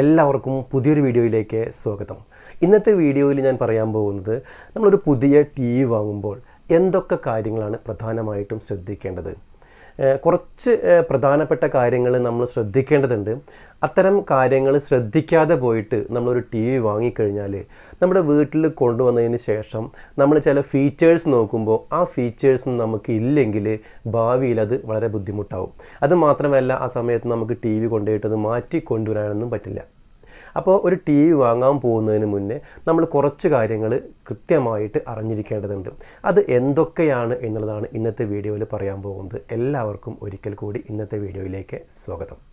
എല്ലാവർക്കും പുതിയൊരു വീഡിയോയിലേക്ക് സ്വാഗതം. ഇന്നത്തെ വീഡിയോയിൽ ഞാൻ പറയാൻ പോകുന്നത് നമ്മളൊരു പുതിയ ടി വി വാങ്ങുമ്പോൾ എന്തൊക്കെ കാര്യങ്ങളാണ് പ്രധാനമായിട്ടും ശ്രദ്ധിക്കേണ്ടത്? കുറച്ച് പ്രധാനപ്പെട്ട കാര്യങ്ങൾ നമ്മൾ ശ്രദ്ധിക്കേണ്ടതുണ്ട്. അത്തരം കാര്യങ്ങൾ ശ്രദ്ധിക്കാതെ പോയിട്ട് നമ്മളൊരു ടി വി വാങ്ങിക്കഴിഞ്ഞാൽ നമ്മുടെ വീട്ടിൽ കൊണ്ടുവന്നതിന് ശേഷം നമ്മൾ ചില ഫീച്ചേഴ്സ് നോക്കുമ്പോൾ ആ ഫീച്ചേഴ്സ് നമുക്ക് ഇല്ലെങ്കിൽ ഭാവിയിൽ അത് വളരെ ബുദ്ധിമുട്ടാവും. അത് മാത്രമല്ല ആ സമയത്ത് നമുക്ക് ടി വി കൊണ്ടുപോയിട്ട് അത് മാറ്റി കൊണ്ടുവരാനൊന്നും പറ്റില്ല. അപ്പോൾ ഒരു ടി വി വാങ്ങാൻ പോകുന്നതിന് മുന്നേ നമ്മൾ കുറച്ച് കാര്യങ്ങൾ കൃത്യമായിട്ട് അറിഞ്ഞിരിക്കേണ്ടതുണ്ട്. അത് എന്തൊക്കെയാണ് എന്നുള്ളതാണ് ഇന്നത്തെ വീഡിയോയിൽ പറയാൻ പോകുന്നത്. എല്ലാവർക്കും ഒരിക്കൽ കൂടി ഇന്നത്തെ വീഡിയോയിലേക്ക് സ്വാഗതം.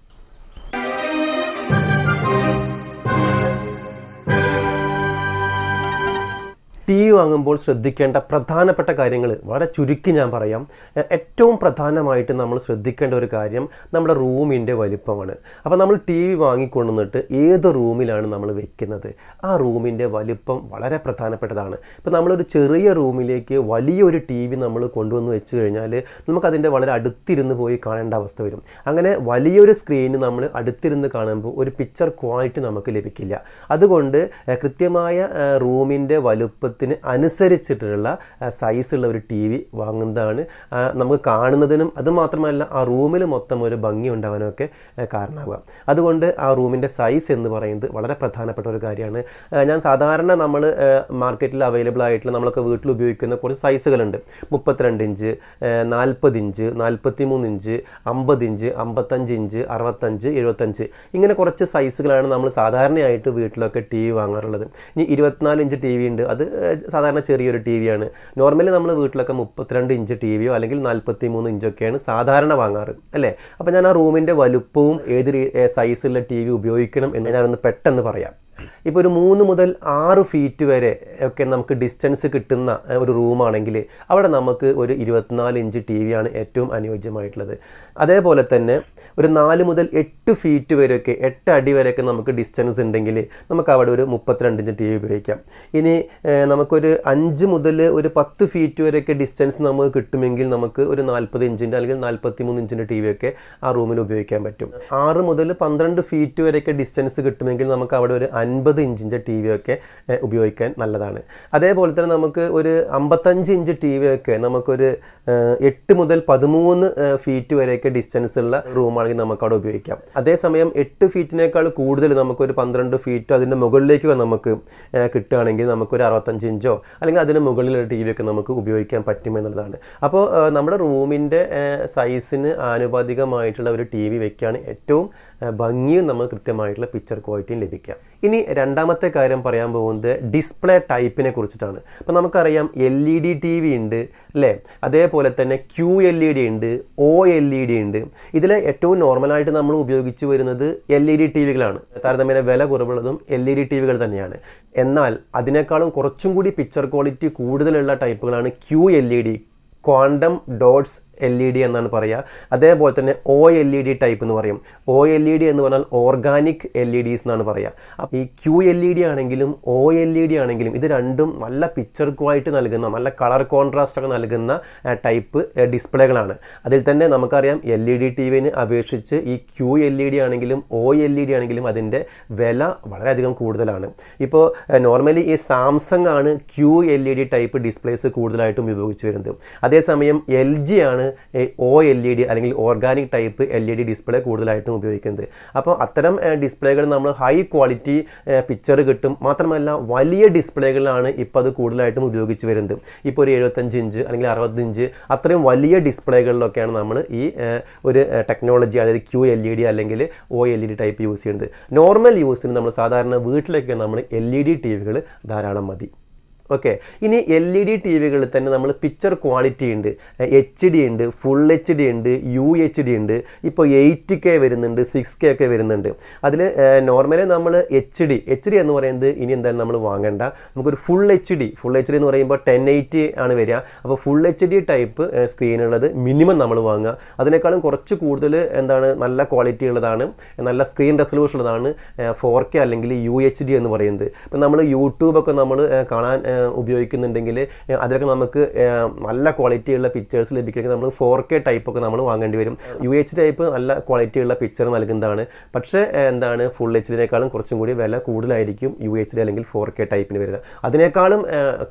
ടി വി വാങ്ങുമ്പോൾ ശ്രദ്ധിക്കേണ്ട പ്രധാനപ്പെട്ട കാര്യങ്ങൾ വളരെ ചുരുക്കി ഞാൻ പറയാം. ഏറ്റവും പ്രധാനമായിട്ട് നമ്മൾ ശ്രദ്ധിക്കേണ്ട ഒരു കാര്യം നമ്മുടെ റൂമിന്റെ വലിപ്പമാണ്. അപ്പോൾ നമ്മൾ ടി വി വാങ്ങിക്കൊണ്ടുവന്നിട്ട് ഏത് റൂമിലാണ് നമ്മൾ വെക്കുന്നത്? ആ റൂമിന്റെ വലിപ്പം വളരെ പ്രധാനപ്പെട്ടതാണ്. ഇപ്പോൾ നമ്മളൊരു ചെറിയ റൂമിലേക്ക് വലിയൊരു ടി വി നമ്മൾ കൊണ്ടുവന്ന് വെച്ച് കഴിഞ്ഞാൽ നമുക്കതിന്റെ വളരെ അടുത്തിരുന്ന് പോയി കാണേണ്ട അവസ്ഥ വരും. അങ്ങനെ വലിയൊരു സ്ക്രീന് നമ്മൾ അടുത്തിരുന്ന് കാണുമ്പോൾ ഒരു പിക്ചർ ക്വാളിറ്റി നമുക്ക് ലഭിക്കില്ല. അതുകൊണ്ട് കൃത്യമായ റൂമിന്റെ റൂമിന്റെ വലുപ്പത്തിന് അനുസരിച്ചിട്ടുള്ള സൈസുള്ള ഒരു ടി വി വാങ്ങുന്നതാണ്. നമുക്ക് കാണുന്നതിനും അതുമാത്രമല്ല ആ റൂമിൽ മൊത്തം ഒരു ഭംഗി ഉണ്ടാവാനൊക്കെ കാരണമാകുക അതുകൊണ്ട് ആ റൂമിന്റെ സൈസ് എന്ന് പറയുന്നത് വളരെ പ്രധാനപ്പെട്ട ഒരു കാര്യമാണ്. ഞാൻ സാധാരണ നമ്മൾ മാർക്കറ്റിൽ അവൈലബിൾ ആയിട്ടുള്ള നമ്മളൊക്കെ വീട്ടിൽ ഉപയോഗിക്കുന്ന കുറച്ച് സൈസുകളുണ്ട് മുപ്പത്തിരണ്ട് ഇഞ്ച് നാൽപ്പത് ഇഞ്ച് നാൽപ്പത്തി മൂന്ന് ഇഞ്ച് അമ്പത് ഇഞ്ച് അമ്പത്തഞ്ച് ഇഞ്ച് അറുപത്തഞ്ച് എഴുപത്തഞ്ച്. ഇങ്ങനെ കുറച്ച് സൈസുകളാണ് നമ്മൾ സാധാരണയായിട്ട് വീട്ടിലൊക്കെ ടി വി വാങ്ങാറുള്ളത്. ഇനി ഇരുപത്തിനാല് ഇഞ്ച് ടി വി ഉണ്ട്. അത് സാധാരണ ചെറിയൊരു ടി വിയാണ് നോർമലി നമ്മൾ വീട്ടിലൊക്കെ മുപ്പത്തിരണ്ട് ഇഞ്ച് ടി വിയോ അല്ലെങ്കിൽ നാൽപ്പത്തി മൂന്ന് ഇഞ്ചൊക്കെയാണ് സാധാരണ വാങ്ങാറ് അല്ലേ? അപ്പോൾ ഞാൻ ആ റൂമിന്റെ വലുപ്പവും ഏത് സൈസുള്ള ടി വി ഉപയോഗിക്കണം എന്ന് ഞാനൊന്ന് പെട്ടെന്ന് പറയാം. ഇപ്പോൾ ഒരു മൂന്ന് മുതൽ ആറ് ഫീറ്റ് വരെ ഒക്കെ നമുക്ക് ഡിസ്റ്റൻസ് കിട്ടുന്ന ഒരു റൂമാണെങ്കിൽ അവിടെ നമുക്ക് ഒരു ഇരുപത്തിനാല് ഇഞ്ച് ടി വിയാണ് ഏറ്റവും അനുയോജ്യമായിട്ടുള്ളത്. അതേപോലെ തന്നെ ഒരു നാല് മുതൽ എട്ട് ഫീറ്റ് വരെയൊക്കെ എട്ട് അടി വരെയൊക്കെ നമുക്ക് ഡിസ്റ്റൻസ് ഉണ്ടെങ്കിൽ നമുക്ക് അവിടെ ഒരു മുപ്പത്തിരണ്ട് ഇഞ്ച് ടി വി ഉപയോഗിക്കാം. ഇനി നമുക്കൊരു അഞ്ച് മുതൽ ഒരു പത്ത് ഫീറ്റ് വരെയൊക്കെ ഡിസ്റ്റൻസ് നമുക്ക് കിട്ടുമെങ്കിൽ നമുക്ക് ഒരു നാൽപ്പത് ഇഞ്ചിന്റെ അല്ലെങ്കിൽ നാൽപ്പത്തി മൂന്ന് ഇഞ്ചിന്റെ ടി വിയൊക്കെ ആ റൂമിൽ ഉപയോഗിക്കാൻ പറ്റും. ആറ് മുതൽ പന്ത്രണ്ട് ഫീറ്റ് വരെയൊക്കെ ഡിസ്റ്റൻസ് കിട്ടുമെങ്കിൽ നമുക്ക് അവിടെ ഒരു അൻപത് ഇഞ്ചിന്റെ ടി വിയൊക്കെ ഉപയോഗിക്കാൻ നല്ലതാണ്. അതേപോലെ തന്നെ നമുക്ക് ഒരു അമ്പത്തഞ്ച് ഇഞ്ച് ടി വിയൊക്കെ നമുക്കൊരു എട്ട് മുതൽ പതിമൂന്ന് ഫീറ്റ് ഫീറ്റ് വരെയൊക്കെ ഡിസ്റ്റൻസ് ഉള്ള റൂമാണെങ്കിൽ നമുക്ക് അവിടെ ഉപയോഗിക്കാം. അതേസമയം എട്ട് ഫീറ്റിനേക്കാൾ കൂടുതൽ നമുക്കൊരു പന്ത്രണ്ട് ഫീറ്റ് അതിന്റെ മുകളിലേക്ക് നമുക്ക് കിട്ടുകയാണെങ്കിൽ നമുക്കൊരു അറുപത്തഞ്ച് ഇഞ്ചോ അല്ലെങ്കിൽ അതിന് മുകളിലുള്ള ടി വി ഒക്കെ നമുക്ക് ഉപയോഗിക്കാൻ പറ്റുമെന്നുള്ളതാണ് അപ്പോൾ നമ്മുടെ റൂമിന്റെ സൈസിന് ആനുപാതികമായിട്ടുള്ള ഒരു ടി വി വെക്കുകയാണ് ഏറ്റവും ഭംഗിയും നമുക്ക് കൃത്യമായിട്ടുള്ള പിക്ചർ ക്വാളിറ്റിയും ലഭിക്കാം ഇനി രണ്ടാമത്തെ കാര്യം പറയാൻ പോകുന്നത് ഡിസ്പ്ലേ ടൈപ്പിനെ കുറിച്ചിട്ടാണ്. അപ്പോൾ നമുക്കറിയാം L E D T V ഉണ്ട് അല്ലേ? അതേപോലെ തന്നെ ക്യു എൽ ഇ ഡി ഉണ്ട് ഒ എൽ ഇ ഡി ഉണ്ട്. ഇതിൽ ഏറ്റവും നോർമലായിട്ട് നമ്മൾ ഉപയോഗിച്ച് വരുന്നത് എൽ ഇ ഡി ടി വികളാണ് താരതമ്യേന വില കുറവുള്ളതും എൽ ഇ ഡി ടി വികൾ തന്നെയാണ്. എന്നാൽ അതിനേക്കാളും കുറച്ചും കൂടി പിക്ചർ ക്വാളിറ്റി കൂടുതലുള്ള ടൈപ്പുകളാണ് Q L E D quantum dots L E D എന്നാണ് പറയുക അതേപോലെ തന്നെ O L E D type എന്ന് പറയും ഒ എൽ ഇ ഡി എന്ന് പറഞ്ഞാൽ ഓർഗാനിക് എൽ ഇ ഡിസ് എന്നാണ് പറയുക അപ്പോൾ ഈ ക്യു എൽ ഇ ഡി ആണെങ്കിലും ഒ എൽ ഇ ഡി ആണെങ്കിലും ഇത് രണ്ടും നല്ല പിക്ചർ ക്വാളിറ്റി നൽകുന്ന നല്ല കളർ കോൺട്രാസ്റ്റ് ഒക്കെ നൽകുന്ന ടൈപ്പ് ഡിസ്പ്ലേകളാണ് അതിൽ തന്നെ നമുക്കറിയാം എൽ ഇ ഡി ടി വിന് അപേക്ഷിച്ച് ഈ ക്യു എൽ ഇ ഡി ആണെങ്കിലും ഒ എൽ ഇ ഡി ആണെങ്കിലും അതിന്റെ വില വളരെയധികം കൂടുതലാണ് ഇപ്പോൾ നോർമലി ഈ സാംസങ് ആണ് Q L E D type displays കൂടുതലായിട്ടും ഉപയോഗിച്ച് വരുന്നത് അതേസമയം എൽ ജി ആണ് ഒ എൽ ഇ ഡി അല്ലെങ്കിൽ organic type L E D display കൂടുതലായിട്ടും ഉപയോഗിക്കുന്നത്. അപ്പോൾ അത്തരം ഡിസ്പ്ലേകൾ നമ്മൾ ഹൈ ക്വാളിറ്റി പിക്ചർ കിട്ടും. മാത്രമല്ല വലിയ ഡിസ്പ്ലേകളാണ് ഇപ്പോൾ അത് കൂടുതലായിട്ടും ഉപയോഗിച്ച് വരുന്നത്. ഇപ്പോൾ ഒരു എഴുപത്തഞ്ച് ഇഞ്ച് അല്ലെങ്കിൽ അറുപത്തഞ്ച് അത്രയും വലിയ ഡിസ്പ്ലേകളിലൊക്കെയാണ് നമ്മൾ ഈ ഒരു ടെക്നോളജി അതായത് ക്യൂ എൽ ഇ ഡി അല്ലെങ്കിൽ O L E D type use ചെയ്യുന്നത്. നോർമൽ യൂസിന് നമ്മൾ സാധാരണ വീട്ടിലൊക്കെ നമ്മൾ എൽ ഇ ഡി ടി വികൾ ധാരാളം മതി. ഓക്കെ ഇനി എൽ ഇ ഡി ടി വികളിൽ തന്നെ നമ്മൾ പിക്ചർ ക്വാളിറ്റി ഉണ്ട്. എച്ച് ഡി ഉണ്ട് ഫുൾ എച്ച് ഡി ഉണ്ട് യു എച്ച് ഡി ഉണ്ട്. ഇപ്പോൾ എയ്റ്റ് കെ വരുന്നുണ്ട് സിക്സ് കെ ഒക്കെ വരുന്നുണ്ട്. അതിൽ നോർമലി നമ്മൾ എച്ച് ഡി എച്ച് ഡി എന്ന് പറയുന്നത് ഇനി എന്തായാലും നമ്മൾ വാങ്ങേണ്ട. നമുക്കൊരു full H D full H D എന്ന് പറയുമ്പോൾ ടെൻ എയ്റ്റി ആണ് വരിക. അപ്പോൾ ഫുൾ എച്ച് ഡി ടൈപ്പ് സ്ക്രീനുള്ളത് മിനിമം നമ്മൾ വാങ്ങുക. അതിനേക്കാളും കുറച്ച് കൂടുതൽ എന്താണ് നല്ല ക്വാളിറ്റി ഉള്ളതാണ് നല്ല സ്ക്രീൻ റെസൊല്യൂഷൻ ഉള്ളതാണ് ഫോർ കെ അല്ലെങ്കിൽ യു എച്ച് ഡി എന്ന് പറയുന്നത്. ഇപ്പം നമ്മൾ യൂട്യൂബൊക്കെ നമ്മൾ കാണാൻ ഉപയോഗിക്കുന്നുണ്ടെങ്കിൽ അതിലൊക്കെ നമുക്ക് നല്ല ക്വാളിറ്റിയുള്ള പിക്ചേഴ്സ് ലഭിക്കണമെങ്കിൽ നമ്മൾ ഫോർ കെ ടൈപ്പ് ഒക്കെ നമ്മൾ വാങ്ങേണ്ടി വരും. യു എച്ച് ടൈപ്പ് നല്ല ക്വാളിറ്റിയുള്ള പിക്ചർ നൽകുന്നതാണ്. പക്ഷേ എന്താണ് ഫുൾ എച്ച് ഡിനേക്കാളും കുറച്ചും കൂടി വില കൂടുതലായിരിക്കും യു എച്ച് ഡി അല്ലെങ്കിൽ ഫോർ കെ ടൈപ്പിന് വരുന്നത്. അതിനേക്കാളും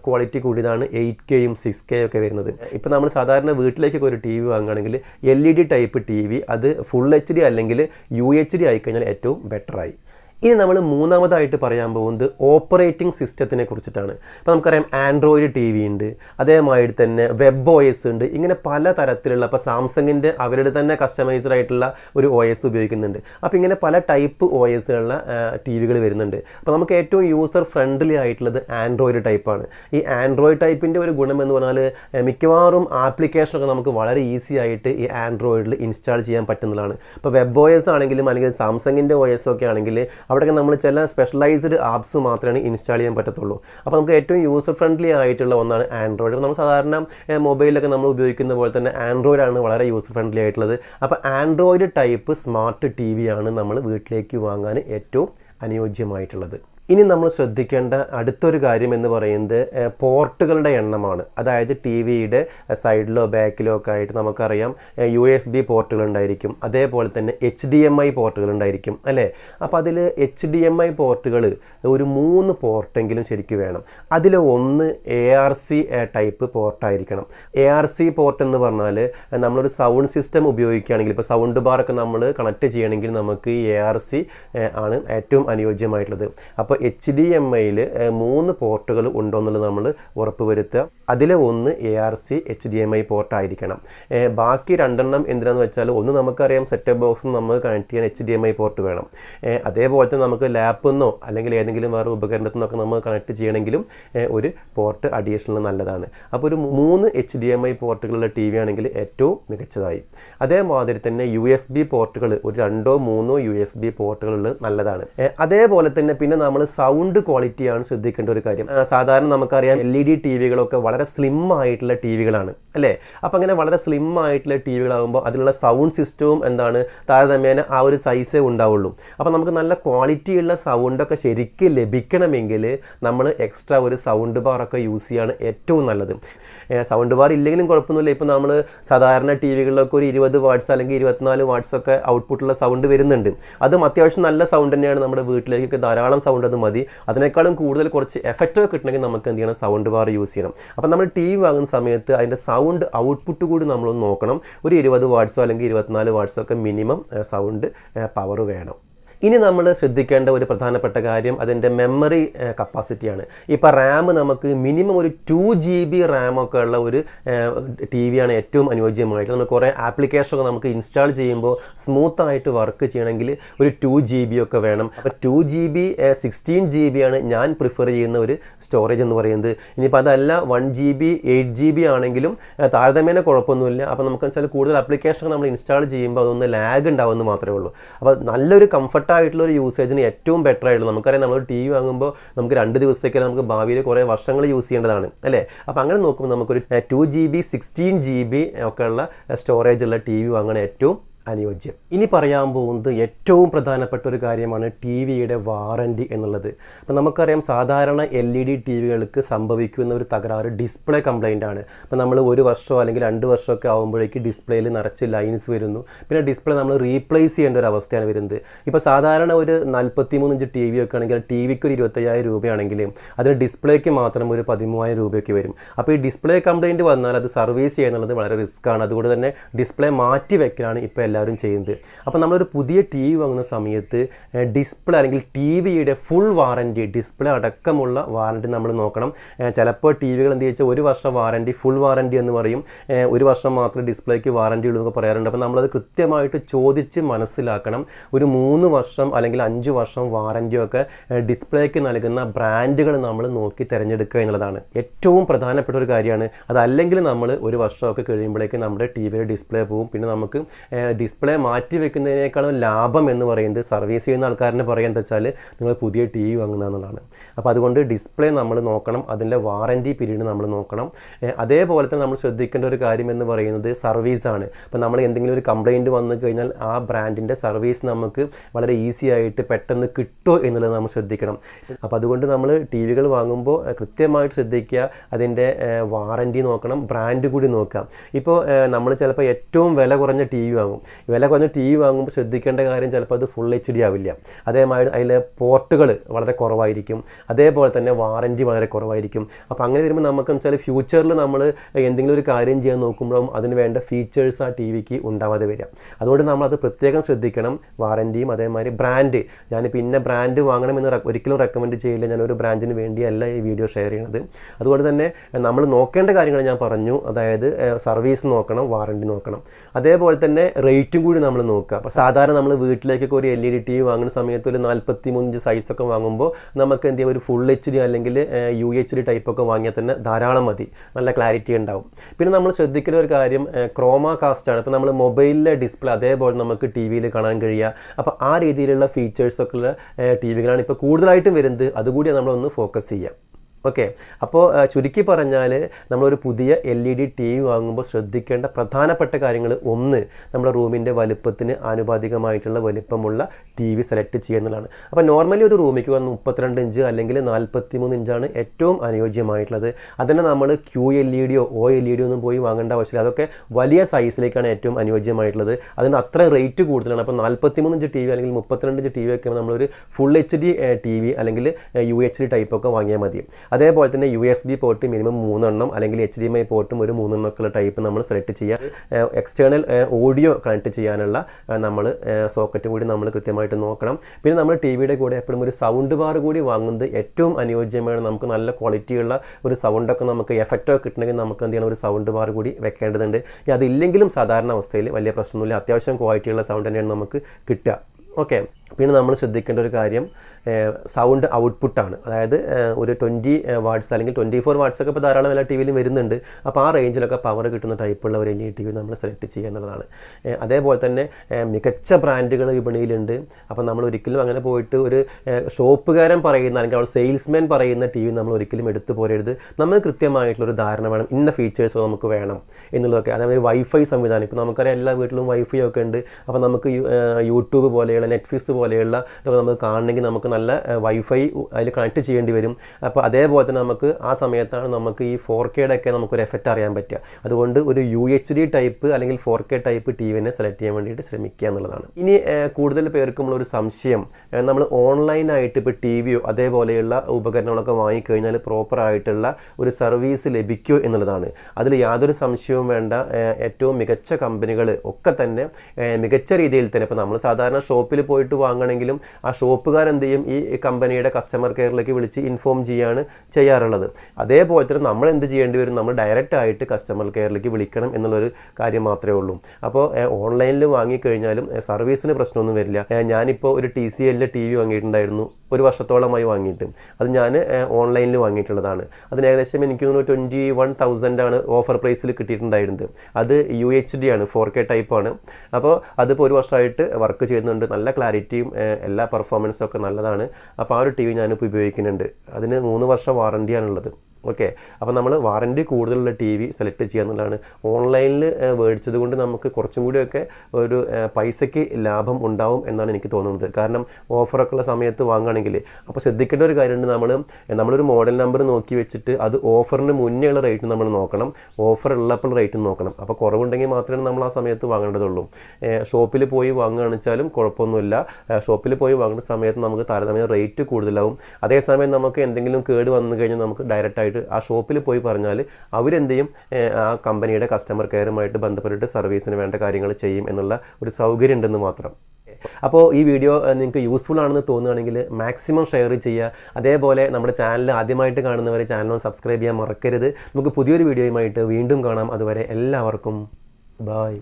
ക്വാളിറ്റി കൂടിയതാണ് എയ്റ്റ് കെയും സിക്സ് കെ ഒക്കെ വരുന്നത്. ഇപ്പം നമ്മൾ സാധാരണ വീട്ടിലേക്കൊക്കെ ഒരു ടി വി വാങ്ങുകയാണെങ്കിൽ L E D type T V അത് ഫുൾ എച്ച് ഡി അല്ലെങ്കിൽ യു എച്ച് ഡി ആയിക്കഴിഞ്ഞാൽ ഏറ്റവും ബെറ്ററായി ഇനി നമ്മൾ മൂന്നാമതായിട്ട് പറയാൻ പോകുന്നത് ഓപ്പറേറ്റിംഗ് സിസ്റ്റത്തിനെ കുറിച്ചിട്ടാണ്. അപ്പോൾ നമുക്കറിയാം ആൻഡ്രോയിഡ് ടി വി ഉണ്ട് അതേമാതിരി തന്നെ വെബ് ഒ എസ് ഉണ്ട് ഇങ്ങനെ പല തരത്തിലുള്ള ഇപ്പോൾ സാംസങ്ങിന്റെ അവരുടെ തന്നെ കസ്റ്റമൈസ്ഡ് ആയിട്ടുള്ള ഒരു ഒ എസ് ഉപയോഗിക്കുന്നുണ്ട്. അപ്പോൾ ഇങ്ങനെ പല ടൈപ്പ് ഒ എസുകളുള്ള ടി വികൾ വരുന്നുണ്ട്. അപ്പോൾ നമുക്ക് ഏറ്റവും യൂസർ ഫ്രണ്ട്ലി ആയിട്ടുള്ളത് ആൻഡ്രോയിഡ് ടൈപ്പാണ്. ഈ ആൻഡ്രോയിഡ് ടൈപ്പിന്റെ ഒരു ഗുണം എന്ന് പറഞ്ഞാൽ മിക്കവാറും ആപ്ലിക്കേഷനൊക്കെ നമുക്ക് വളരെ ഈസി ആയിട്ട് ഈ ആൻഡ്രോയിഡിൽ ഇൻസ്റ്റാൾ ചെയ്യാൻ പറ്റുന്നതാണ്. ഇപ്പോൾ വെബ് ഒ എസ് ആണെങ്കിലും അല്ലെങ്കിൽ സാംസങ്ങിന്റെ ഒ എസ് ഒക്കെ ആണെങ്കിൽ അവിടെയൊക്കെ നമ്മൾ ചില സ്പെഷ്യലൈസ്ഡ് ആപ്സ് മാത്രമേ ഇൻസ്റ്റാൾ ചെയ്യാൻ പറ്റത്തുള്ളൂ. അപ്പോൾ നമുക്ക് ഏറ്റവും യൂസർ ഫ്രണ്ട്ലി ആയിട്ടുള്ള ഒന്നാണ് ആൻഡ്രോയിഡ് നമ്മൾ സാധാരണ മൊബൈലൊക്കെ നമ്മൾ ഉപയോഗിക്കുന്ന പോലെ തന്നെ ആൻഡ്രോയിഡ് ആണ് വളരെ യൂസർ ഫ്രണ്ട്ലി ആയിട്ടുള്ളത്. അപ്പോൾ ആൻഡ്രോയിഡ് ടൈപ്പ് സ്മാർട്ട് ടി ആണ് നമ്മൾ വീട്ടിലേക്ക് വാങ്ങാൻ ഏറ്റവും അനുയോജ്യമായിട്ടുള്ളത്. ഇനി നമ്മൾ ശ്രദ്ധിക്കേണ്ട അടുത്തൊരു കാര്യം എന്ന് പറയുന്നത് പോർട്ടുകളുടെ എണ്ണമാണ്. അതായത് ടി വിയുടെ സൈഡിലോ ബാക്കിലോ ഒക്കെ ആയിട്ട് നമുക്കറിയാം യു എസ് ബി പോർട്ടുകൾ ഉണ്ടായിരിക്കും അതേപോലെ തന്നെ എച്ച് ഡി എം ഐ പോർട്ടുകൾ ഉണ്ടായിരിക്കും അല്ലേ? അപ്പോൾ അതിൽ എച്ച് ഡി എം ഐ പോർട്ടുകൾ ഒരു മൂന്ന് പോർട്ടെങ്കിലും ശരിക്കും വേണം. അതിൽ ഒന്ന് എ ആർ സി ടൈപ്പ് പോർട്ടായിരിക്കണം. എ ആർ സി പോർട്ട് എന്ന് പറഞ്ഞാൽ നമ്മളൊരു സൗണ്ട് സിസ്റ്റം ഉപയോഗിക്കുകയാണെങ്കിൽ ഇപ്പോൾ സൗണ്ട് ബാറൊക്കെ നമ്മൾ കണക്ട് ചെയ്യണമെങ്കിൽ നമുക്ക് എ ആർ സി ആണ് ഏറ്റവും അനുയോജ്യമായിട്ടുള്ളത്. അപ്പോൾ എച്ച് ഡി എം ഐയിൽ മൂന്ന് പോർട്ടുകൾ ഉണ്ടോ എന്നുള്ളത് നമ്മൾ ഉറപ്പ് വരുത്തുക അതിലെ ഒന്ന് A R C H D M I പോർട്ടായിരിക്കണം ബാക്കി രണ്ടെണ്ണം എന്തിനാന്ന് വെച്ചാൽ ഒന്ന് നമുക്കറിയാം സെറ്റപ്പ് ബോക്സ് നമ്മൾ കണക്ട് ചെയ്യാൻ H D M I port വേണം. അതേപോലെ തന്നെ നമുക്ക് ലാപ്പിൽ നിന്നോ അല്ലെങ്കിൽ ഏതെങ്കിലും വേറെ ഉപകരണത്തിൽ നിന്നൊക്കെ നമ്മൾ കണക്ട് ചെയ്യണമെങ്കിലും ഒരു പോർട്ട് അഡീഷണൽ നല്ലതാണ്. അപ്പോൾ ഒരു മൂന്ന് എച്ച് ഡി എം ഐ പോർട്ടുകളുള്ള ടി വി ആണെങ്കിൽ ഏറ്റവും മികച്ചതായി. അതേമാതിരി തന്നെ യു എസ് ബി പോർട്ടുകൾ ഒരു രണ്ടോ മൂന്നോ യു എസ് ബി പോർട്ടുകളുള്ളത് നല്ലതാണ്. അതേപോലെ തന്നെ പിന്നെ നമ്മൾ സൗണ്ട് ക്വാളിറ്റിയാണ് ശ്രദ്ധിക്കേണ്ട ഒരു കാര്യം. സാധാരണ നമുക്കറിയാം എൽ ഇ ഡി ടി വികളൊക്കെ വളരെ സ്ലിം ആയിട്ടുള്ള ടി വികളാണ് അല്ലേ? അപ്പം അങ്ങനെ വളരെ സ്ലിം ആയിട്ടുള്ള ടി വികളാകുമ്പോൾ അതിലുള്ള സൗണ്ട് സിസ്റ്റവും എന്താണ്? താരതമ്യേന ആ ഒരു സൈസേ ഉണ്ടാവുള്ളൂ. അപ്പം നമുക്ക് നല്ല ക്വാളിറ്റിയുള്ള സൗണ്ടൊക്കെ ശരിക്കും ലഭിക്കണമെങ്കിൽ നമ്മൾ എക്സ്ട്രാ ഒരു സൗണ്ട് ബാറൊക്കെ യൂസ് ചെയ്യാണ് ഏറ്റവും നല്ലത്. സൗണ്ട് ബാർ ഇല്ലെങ്കിലും കുഴപ്പമൊന്നുമില്ല. ഇപ്പോൾ നമ്മൾ സാധാരണ ടി വികളിലൊക്കെ ഒരു ഇരുപത് വാട്സ് അല്ലെങ്കിൽ ഇരുപത്തിനാല് വാട്സ് ഒക്കെ ഔട്ട്പുട്ടുള്ള സൗണ്ട് വരുന്നുണ്ട്. അതും അത്യാവശ്യം നല്ല സൗണ്ട് തന്നെയാണ് നമ്മുടെ വീട്ടിലേക്കൊക്കെ ധാരാളം സൗണ്ട് അത് മതി. അതിനേക്കാളും കൂടുതൽ കുറച്ച് എഫക്റ്റ് ഒക്കെ കിട്ടണമെങ്കിൽ നമുക്ക് എന്ത് ചെയ്യണം? സൗണ്ട് ബാർ യൂസ് ചെയ്യണം. അപ്പോൾ നമ്മൾ ടി വി വാങ്ങുന്ന സമയത്ത് അതിന്റെ സൗണ്ട് ഔട്ട്പുട്ട് കൂടി നമ്മളൊന്ന് നോക്കണം. ഒരു ഇരുപത് വാട്ട്സോ അല്ലെങ്കിൽ ഇരുപത്തിനാല് വാട്ട്സോ ഒക്കെ മിനിമം സൗണ്ട് പവർ വേണം. ഇനി നമ്മൾ ശ്രദ്ധിക്കേണ്ട ഒരു പ്രധാനപ്പെട്ട കാര്യം അതിന്റെ മെമ്മറി കപ്പാസിറ്റിയാണ് ഇപ്പോൾ റാം നമുക്ക് മിനിമം ഒരു ടു ജി ബി റാമൊക്കെ ഉള്ള ഒരു ടി വിയാണ് ഏറ്റവും അനുയോജ്യമായിട്ട്. നമ്മൾ കുറേ ആപ്ലിക്കേഷനൊക്കെ നമുക്ക് ഇൻസ്റ്റാൾ ചെയ്യുമ്പോൾ സ്മൂത്ത് ആയിട്ട് വർക്ക് ചെയ്യണമെങ്കിൽ ഒരു ടു ജി ബി ഒക്കെ വേണം. അപ്പോൾ two G B sixteen G B ആണ് ഞാൻ പ്രിഫർ ചെയ്യുന്ന ഒരു സ്റ്റോറേജ് എന്ന് പറയുന്നത്. ഇനിയിപ്പോൾ അതല്ല one G B eight G B ആണെങ്കിലും താരതമ്യേന കുഴപ്പമൊന്നുമില്ല. അപ്പോൾ നമുക്ക് വെച്ചാൽ കൂടുതൽ ആപ്ലിക്കേഷനൊക്കെ നമ്മൾ ഇൻസ്റ്റാൾ ചെയ്യുമ്പോൾ അതൊന്ന് ലാഗ് ഉണ്ടാവുമെന്ന് മാത്രമേ ഉള്ളൂ. അപ്പോൾ നല്ലൊരു കംഫർട്ടായിട്ടുള്ള ഒരു യൂസേജിന് ഏറ്റവും ബെറ്റർ ആയിട്ടുള്ളൂ നമുക്കറിയാം നമ്മൾ ടി വി വാങ്ങുമ്പോൾ നമുക്ക് രണ്ട് ദിവസത്തേക്ക് നമുക്ക് ഭാവിയിൽ കുറേ വർഷങ്ങൾ യൂസ് ചെയ്യേണ്ടതാണ് അല്ലേ? അപ്പോൾ അങ്ങനെ നോക്കുമ്പോൾ നമുക്കൊരു two G B sixteen G B ഒക്കെ ഉള്ള സ്റ്റോറേജ് ഉള്ള ടി വി വാങ്ങണ ഏറ്റവും അനുയോജ്യം. ഇനി പറയാൻ പോകുന്നത് ഏറ്റവും പ്രധാനപ്പെട്ട ഒരു കാര്യമാണ് ടി വിയുടെ വാറന്റി എന്നുള്ളത്. അപ്പോൾ നമുക്കറിയാം സാധാരണ എൽ ഇ ഡി ടി വികൾക്ക് സംഭവിക്കുന്ന ഒരു തകരാറ് ഡിസ്പ്ലേ കംപ്ലൈന്റ് ആണ്. അപ്പോൾ നമ്മൾ ഒരു വർഷമോ അല്ലെങ്കിൽ രണ്ട് വർഷമൊക്കെ ആകുമ്പോഴേക്ക് ഡിസ്പ്ലേയിൽ നിറച്ച് ലൈൻസ് വരുന്നു. പിന്നെ ഡിസ്പ്ലേ നമ്മൾ റീപ്ലേസ് ചെയ്യേണ്ട ഒരു അവസ്ഥയാണ് വരുന്നത്. ഇപ്പോൾ സാധാരണ ഒരു നാൽപ്പത്തി മൂന്ന് ഇഞ്ച് ടി വി ഒക്കെ ആണെങ്കിൽ ടി വിക്ക് ഒരു ഇരുപത്തയ്യായിരം രൂപയാണെങ്കിൽ അതിന് ഡിസ്പ്ലേക്ക് മാത്രം ഒരു പതിമൂവായിരം രൂപയൊക്കെ വരും. അപ്പോൾ ഈ ഡിസ്പ്ലേ കംപ്ലൈന്റ് വന്നാൽ അത് സർവീസ് ചെയ്യുന്നുള്ളത് വളരെ റിസ്ക്കാണ് അതുകൊണ്ട് തന്നെ ഡിസ്പ്ലേ മാറ്റി വെക്കലാണ് ഇപ്പോൾ എല്ലാവരും ചെയ്യുന്നത്. അപ്പോൾ നമ്മളൊരു പുതിയ ടി വി വാങ്ങുന്ന സമയത്ത് ഡിസ്പ്ലേ അല്ലെങ്കിൽ ടി വിയുടെ ഫുൾ വാറന്റി ഡിസ്പ്ലേ അടക്കമുള്ള വാറന്റി നമ്മൾ നോക്കണം. ചിലപ്പോൾ ടി വികൾ എന്ത് ചോദിച്ചാൽ ഒരു വർഷം വാറന്റി ഫുൾ വാറന്റി എന്ന് പറയും. ഒരു വർഷം മാത്രമേ ഡിസ്പ്ലേക്ക് വാറന്റി ഉള്ളൂ എന്നൊക്കെ പറയാറുണ്ട്. അപ്പോൾ നമ്മളത് കൃത്യമായിട്ട് ചോദിച്ച് മനസ്സിലാക്കണം. ഒരു മൂന്ന് വർഷം അല്ലെങ്കിൽ അഞ്ച് വർഷം വാറന്റിയൊക്കെ ഡിസ്പ്ലേക്ക് നൽകുന്ന ബ്രാൻഡുകൾ നമ്മൾ നോക്കി തിരഞ്ഞെടുക്കുക എന്നുള്ളതാണ്. ഏറ്റവും പ്രധാനപ്പെട്ട ഒരു കാര്യമാണ്. അതല്ലെങ്കിൽ നമ്മൾ ഒരു വർഷമൊക്കെ കഴിയുമ്പോഴേക്കും നമ്മുടെ ടി വിയുടെ ഡിസ്പ്ലേ പോകും പിന്നെ നമുക്ക് ഡിസ്പ്ലേ മാറ്റി വെക്കുന്നതിനേക്കാളും ലാഭം എന്ന് പറയുന്നത് സർവീസ് ചെയ്യുന്ന ആൾക്കാരനെ പറയുക എന്താ വെച്ചാൽ നിങ്ങൾ പുതിയ ടി വി വാങ്ങുക എന്നുള്ളതാണ്. അപ്പോൾ അതുകൊണ്ട് ഡിസ്പ്ലേ നമ്മൾ നോക്കണം അതിന്റെ വാറന്റി പീരീഡ് നമ്മൾ നോക്കണം. അതേപോലെ തന്നെ നമ്മൾ ശ്രദ്ധിക്കേണ്ട ഒരു കാര്യം എന്ന് പറയുന്നത് സർവീസാണ് അപ്പോൾ നമ്മൾ എന്തെങ്കിലും ഒരു കംപ്ലയിന്റ് വന്നു കഴിഞ്ഞാൽ ആ ബ്രാൻഡിന്റെ സർവീസ് നമുക്ക് വളരെ ഈസി ആയിട്ട് പെട്ടെന്ന് കിട്ടുമോ എന്നുള്ളത് നമ്മൾ ശ്രദ്ധിക്കണം. അപ്പോൾ അതുകൊണ്ട് നമ്മൾ ടി വികൾ വാങ്ങുമ്പോൾ കൃത്യമായിട്ട് ശ്രദ്ധിക്കുക അതിന്റെ വാറന്റി നോക്കണം ബ്രാൻഡ് കൂടി നോക്കാം ഇപ്പോൾ നമ്മൾ ചിലപ്പോൾ ഏറ്റവും വില കുറഞ്ഞ ടി വി വാങ്ങും. വില കുറഞ്ഞ ടി വി വാങ്ങുമ്പോൾ ശ്രദ്ധിക്കേണ്ട കാര്യം ചിലപ്പോൾ അത് ഫുൾ എച്ച് ഡി ആവില്ല. അതേമാതിരി അതിലെ പോർട്ടുകൾ വളരെ കുറവായിരിക്കും. അതേപോലെ തന്നെ വാറന്റി വളരെ കുറവായിരിക്കും. അപ്പോൾ അങ്ങനെ വരുമ്പോൾ നമുക്ക് വെച്ചാൽ ഫ്യൂച്ചറിൽ നമ്മൾ എന്തെങ്കിലും ഒരു കാര്യം ചെയ്യാൻ നോക്കുമ്പോഴും അതിന് വേണ്ട ഫീച്ചേഴ്സ് ആ ടി വിക്ക് ഉണ്ടാവാതെ വരിക. അതുകൊണ്ട് നമ്മൾ അത് പ്രത്യേകം ശ്രദ്ധിക്കണം. വാറന്റിയും അതേമാതിരി ബ്രാൻഡ് ഞാൻ പിന്നെ ബ്രാൻഡ് വാങ്ങണമെന്ന് ഒരിക്കലും റെക്കമെൻഡ് ചെയ്യില്ല. ഞാൻ ഒരു ബ്രാൻഡിന് വേണ്ടിയല്ല ഈ വീഡിയോ ഷെയർ ചെയ്യുന്നത് അതുകൊണ്ട് തന്നെ നമ്മൾ നോക്കേണ്ട കാര്യങ്ങൾ ഞാൻ പറഞ്ഞു. അതായത് സർവീസ് നോക്കണം വാറന്റി നോക്കണം. അതേപോലെ തന്നെ കൂടി നമ്മൾ നോക്കുക. അപ്പോൾ സാധാരണ നമ്മൾ വീട്ടിലേക്കൊക്കെ ഒരു L E D T V വാങ്ങുന്ന സമയത്ത് ഒരു നാൽപ്പത്തി മൂന്ന് സൈസൊക്കെ വാങ്ങുമ്പോൾ നമുക്ക് എന്ത് ചെയ്യാം? ഒരു ഫുൾ എച്ച് ഡി അല്ലെങ്കിൽ യു എച്ച് ഡി ടൈപ്പൊക്കെ വാങ്ങിയാൽ തന്നെ ധാരാളം മതി. നല്ല ക്ലാരിറ്റി ഉണ്ടാവും. പിന്നെ നമ്മൾ ശ്രദ്ധിക്കേണ്ട ഒരു കാര്യം ക്രോമ കാസ്റ്റാണ് ഇപ്പോൾ നമ്മൾ മൊബൈലിലെ ഡിസ്പ്ലേ അതേപോലെ നമുക്ക് ടി വിയിൽ കാണാൻ കഴിയുക. അപ്പോൾ ആ രീതിയിലുള്ള ഫീച്ചേഴ്സൊക്കെ ഉള്ള ടി വികളാണ് ഇപ്പോൾ കൂടുതലായിട്ടും വരുന്നത്. അതുകൂടി നമ്മളൊന്ന് ഫോക്കസ് ചെയ്യാം ഓക്കെ അപ്പോൾ ചുരുക്കി പറഞ്ഞാൽ നമ്മളൊരു പുതിയ L E D T V വാങ്ങുമ്പോൾ ശ്രദ്ധിക്കേണ്ട പ്രധാനപ്പെട്ട കാര്യങ്ങൾ ഒന്ന് നമ്മുടെ റൂമിന്റെ വലുപ്പത്തിന് ആനുപാതികമായിട്ടുള്ള വലുപ്പമുള്ള ടി വി സെലക്ട് ചെയ്യുന്നതാണ് അപ്പോൾ നോർമലി ഒരു റൂമിക്ക് വന്ന് മുപ്പത്തിരണ്ട് ഇഞ്ച് അല്ലെങ്കിൽ നാൽപ്പത്തി മൂന്ന് ഇഞ്ചാണ് ഏറ്റവും അനുയോജ്യമായിട്ടുള്ളത്. അതിനെ നമ്മൾ ക്യൂ എൽ ഇ ഡിയോ ഒ എൽ ഇ ഡിയോ ഒന്നും പോയി വാങ്ങേണ്ട ആവശ്യമില്ല. അതൊക്കെ വലിയ സൈസിലേക്കാണ് ഏറ്റവും അനുയോജ്യമായിട്ടുള്ളത്. അതിന് അത്ര റേറ്റ് കൂടുതലാണ്. അപ്പോൾ നാൽപ്പത്തി മൂന്ന് ഇഞ്ച് ടി വി അല്ലെങ്കിൽ മുപ്പത്തിരണ്ട് ഇഞ്ച് ടി വി ഒക്കെ നമ്മളൊരു full H D T V അല്ലെങ്കിൽ യു എച്ച് ഡി ടൈപ്പ് ഒക്കെ വാങ്ങിയാൽ മതി. അതേപോലെ തന്നെ U S B port minimum മൂന്നെണ്ണം അല്ലെങ്കിൽ എച്ച് ഡി എം ഐ പോർട്ടും ഒരു മൂന്നെണ്ണം ഒക്കെ ഉള്ള ടൈപ്പ് നമ്മൾ സെലക്ട് ചെയ്യുക എക്സ്റ്റേണൽ ഓഡിയോ കണക്ട് ചെയ്യാനുള്ള നമ്മൾ സോക്കറ്റ് കൂടി നമ്മൾ കൃത്യമായിട്ട് നോക്കണം. പിന്നെ നമ്മൾ ടി വിയുടെ കൂടെ എപ്പോഴും ഒരു സൗണ്ട് ബാർ കൂടി വാങ്ങുന്നത് ഏറ്റവും അനുയോജ്യമാണ്. നമുക്ക് നല്ല ക്വാളിറ്റിയുള്ള ഒരു സൗണ്ടൊക്കെ നമുക്ക് എഫക്റ്റോ കിട്ടണമെങ്കിൽ നമുക്ക് എന്ത് ചെയ്യണം? ഒരു സൗണ്ട് ബാർ കൂടി വെക്കേണ്ടതുണ്ട്. അതില്ലെങ്കിലും സാധാരണ അവസ്ഥയിൽ വലിയ പ്രശ്നമൊന്നുമില്ല. അത്യാവശ്യം ക്വാളിറ്റിയുള്ള സൗണ്ട് തന്നെയാണ് നമുക്ക് കിട്ടുക. ഓക്കെ പിന്നെ നമ്മൾ ശ്രദ്ധിക്കേണ്ട ഒരു കാര്യം സൗണ്ട് ഔട്ട്പുട്ടാണ് അതായത് ഒരു ട്വന്റി വാട്ട്സ് അല്ലെങ്കിൽ ട്വന്റി ഫോർ വാട്ട്സ് ഒക്കെ ഇപ്പോൾ ധാരാളം എല്ലാ ടി വിയിലും വരുന്നുണ്ട്. അപ്പോൾ ആ റേഞ്ചിലൊക്കെ പവർ കിട്ടുന്ന ടൈപ്പുള്ള ഒരു എൽ ഇ ടി വി നമ്മൾ സെലക്ട് ചെയ്യുക എന്നുള്ളതാണ്. അതേപോലെ തന്നെ മികച്ച ബ്രാൻഡുകൾ വിപണിയിലുണ്ട്. അപ്പോൾ നമ്മൾ ഒരിക്കലും അങ്ങനെ പോയിട്ട് ഒരു ഷോപ്പുകാരൻ പറയുന്ന അല്ലെങ്കിൽ അവിടെ സെയിൽസ്മാൻ പറയുന്ന ടി വി നമ്മൾ ഒരിക്കലും എടുത്തു പോരരുത്. നമ്മൾ കൃത്യമായിട്ടുള്ളൊരു ധാരണ വേണം. ഇന്ന ഫീച്ചേഴ്സ് നമുക്ക് വേണം എന്നുള്ളതൊക്കെ. അതായത് വൈഫൈ സംവിധാനം. ഇപ്പോൾ നമുക്കറിയാം എല്ലാ വീട്ടിലും വൈഫൈ ഒക്കെ ഉണ്ട്. അപ്പോൾ നമുക്ക് യൂട്യൂബ് പോലെയുള്ള നെറ്റ്ഫ്ലിക്സ് പോലെയുള്ള ഇതൊക്കെ നമുക്ക് കാണണമെങ്കിൽ നമുക്ക് നല്ല വൈഫൈ അതിൽ കണക്ട് ചെയ്യേണ്ടി വരും. അപ്പോൾ അതേപോലെ തന്നെ നമുക്ക് ആ സമയത്താണ് നമുക്ക് ഈ ഫോർ കെയുടെ ഒക്കെ നമുക്കൊരു എഫക്റ്റ് അറിയാൻ പറ്റുക. അതുകൊണ്ട് ഒരു യു എച്ച് ഡി ടൈപ്പ് അല്ലെങ്കിൽ ഫോർ കെ ടൈപ്പ് ടി വിനെ സെലക്ട് ചെയ്യാൻ വേണ്ടിയിട്ട് ശ്രമിക്കുക എന്നുള്ളതാണ്. ഇനി കൂടുതൽ പേർക്കുമുള്ള ഒരു സംശയം നമ്മൾ ഓൺലൈനായിട്ട് ഇപ്പോൾ ടി വിയോ അതേപോലെയുള്ള ഉപകരണങ്ങളൊക്കെ വാങ്ങിക്കഴിഞ്ഞാൽ പ്രോപ്പർ ആയിട്ടുള്ള ഒരു സർവീസ് ലഭിക്കുമോ എന്നുള്ളതാണ്. അതിൽ യാതൊരു സംശയവും വേണ്ട ഏറ്റവും മികച്ച കമ്പനികൾ ഒക്കെ തന്നെ മികച്ച രീതിയിൽ തന്നെ ഇപ്പോൾ നമ്മൾ സാധാരണ ഷോപ്പിൽ പോയിട്ട് വാങ്ങണമെങ്കിലും ആ ഷോപ്പുകാർ എന്ത് ചെയ്യും? ഈ കമ്പനിയുടെ കസ്റ്റമർ കെയറിലേക്ക് വിളിച്ച് ഇൻഫോം ചെയ്യാണ് ചെയ്യാറുള്ളത്. അതേപോലെ തന്നെ നമ്മൾ എന്ത് ചെയ്യേണ്ടി വരും? നമ്മൾ ഡയറക്റ്റ് ആയിട്ട് കസ്റ്റമർ കെയറിലേക്ക് വിളിക്കണം എന്നുള്ളൊരു കാര്യം മാത്രമേ ഉള്ളൂ. അപ്പോൾ ഓൺലൈനിൽ വാങ്ങിക്കഴിഞ്ഞാലും സർവീസിന് പ്രശ്നമൊന്നും വരില്ല. ഞാനിപ്പോൾ ഒരു ടി സി എല്ലിന്റെ ടി വി വാങ്ങിയിട്ടുണ്ടായിരുന്നു. ഒരു വർഷത്തോളമായി വാങ്ങിയിട്ട്. അത് ഞാൻ ഓൺലൈനിൽ വാങ്ങിയിട്ടുള്ളതാണ്. അതിന് ഏകദേശം എനിക്ക് തോന്നുന്നു ട്വന്റി വൺ തൗസൻഡ് ആണ് ഓഫർ പ്രൈസിൽ കിട്ടിയിട്ടുണ്ടായിരുന്നത്. അത് യു എച്ച് ഡി ആണ് ഫോർ കെ ടൈപ്പാണ് അപ്പോൾ അതിപ്പോൾ ഒരു വർഷമായിട്ട് വർക്ക് ചെയ്യുന്നുണ്ട്. നല്ല ക്ലാരിറ്റിയും ഏഹ്, എല്ലാ പെർഫോമൻസും ഒക്കെ നല്ലതാണ്. അപ്പോൾ ആ ഒരു ടി വി ഞാനിപ്പോൾ ഉപയോഗിക്കുന്നുണ്ട്. അതിന് മൂന്ന് വർഷം വാറണ്ടിയാണുള്ളത് ഓക്കെ അപ്പോൾ നമ്മൾ വാറന്റി കൂടുതലുള്ള ടി വി സെലക്ട് ചെയ്യുക എന്നുള്ളതാണ്. ഓൺലൈനിൽ മേടിച്ചത് കൊണ്ട് നമുക്ക് കുറച്ചും കൂടിയൊക്കെ ഒരു പൈസയ്ക്ക് ലാഭം ഉണ്ടാവും എന്നാണ് എനിക്ക് തോന്നുന്നത്. കാരണം ഓഫറൊക്കെ ഉള്ള സമയത്ത് വാങ്ങുകയാണെങ്കിൽ അപ്പോൾ ശ്രദ്ധിക്കേണ്ട ഒരു കാര്യമുണ്ട് നമ്മൾ നമ്മളൊരു മോഡൽ നമ്പർ നോക്കി വെച്ചിട്ട് അത് ഓഫറിന് മുന്നേ ഉള്ള റേറ്റ് നമ്മൾ നോക്കണം. ഓഫർ ഉള്ളപ്പോൾ റേറ്റ് നോക്കണം. അപ്പോൾ കുറവുണ്ടെങ്കിൽ മാത്രമേ നമ്മൾ ആ സമയത്ത് വാങ്ങേണ്ടതുള്ളൂ. ഷോപ്പിൽ പോയി വാങ്ങുകയാണെന്ന് കുഴപ്പമൊന്നുമില്ല. ഷോപ്പിൽ പോയി വാങ്ങുന്ന സമയത്ത് നമുക്ക് താരതമ്യം റേറ്റ് കൂടുതലാവും. അതേസമയം നമുക്ക് എന്തെങ്കിലും കേട് വന്നു കഴിഞ്ഞാൽ നമുക്ക് ഡയറക്റ്റ് ആയിട്ട് ആ ഷോപ്പിൽ പോയി പറഞ്ഞാൽ അവരെന്ത് ചെയ്യും ആ കമ്പനിയുടെ കസ്റ്റമർ കെയറുമായിട്ട് ബന്ധപ്പെട്ടിട്ട് സർവീസിന് വേണ്ട കാര്യങ്ങൾ ചെയ്യും എന്നുള്ള ഒരു സൗകര്യം ഉണ്ടെന്ന് മാത്രം. അപ്പോൾ ഈ വീഡിയോ നിങ്ങൾക്ക് യൂസ്ഫുൾ ആണെന്ന് തോന്നുകയാണെങ്കിൽ മാക്സിമം ഷെയർ ചെയ്യുക. അതേപോലെ നമ്മുടെ ചാനൽ ആദ്യമായിട്ട് കാണുന്നവർ ചാനൽ സബ്സ്ക്രൈബ് ചെയ്യാൻ മറക്കരുത്. നമുക്ക് പുതിയൊരു വീഡിയോയുമായിട്ട് വീണ്ടും കാണാം. അതുവരെ എല്ലാവർക്കും ബായ്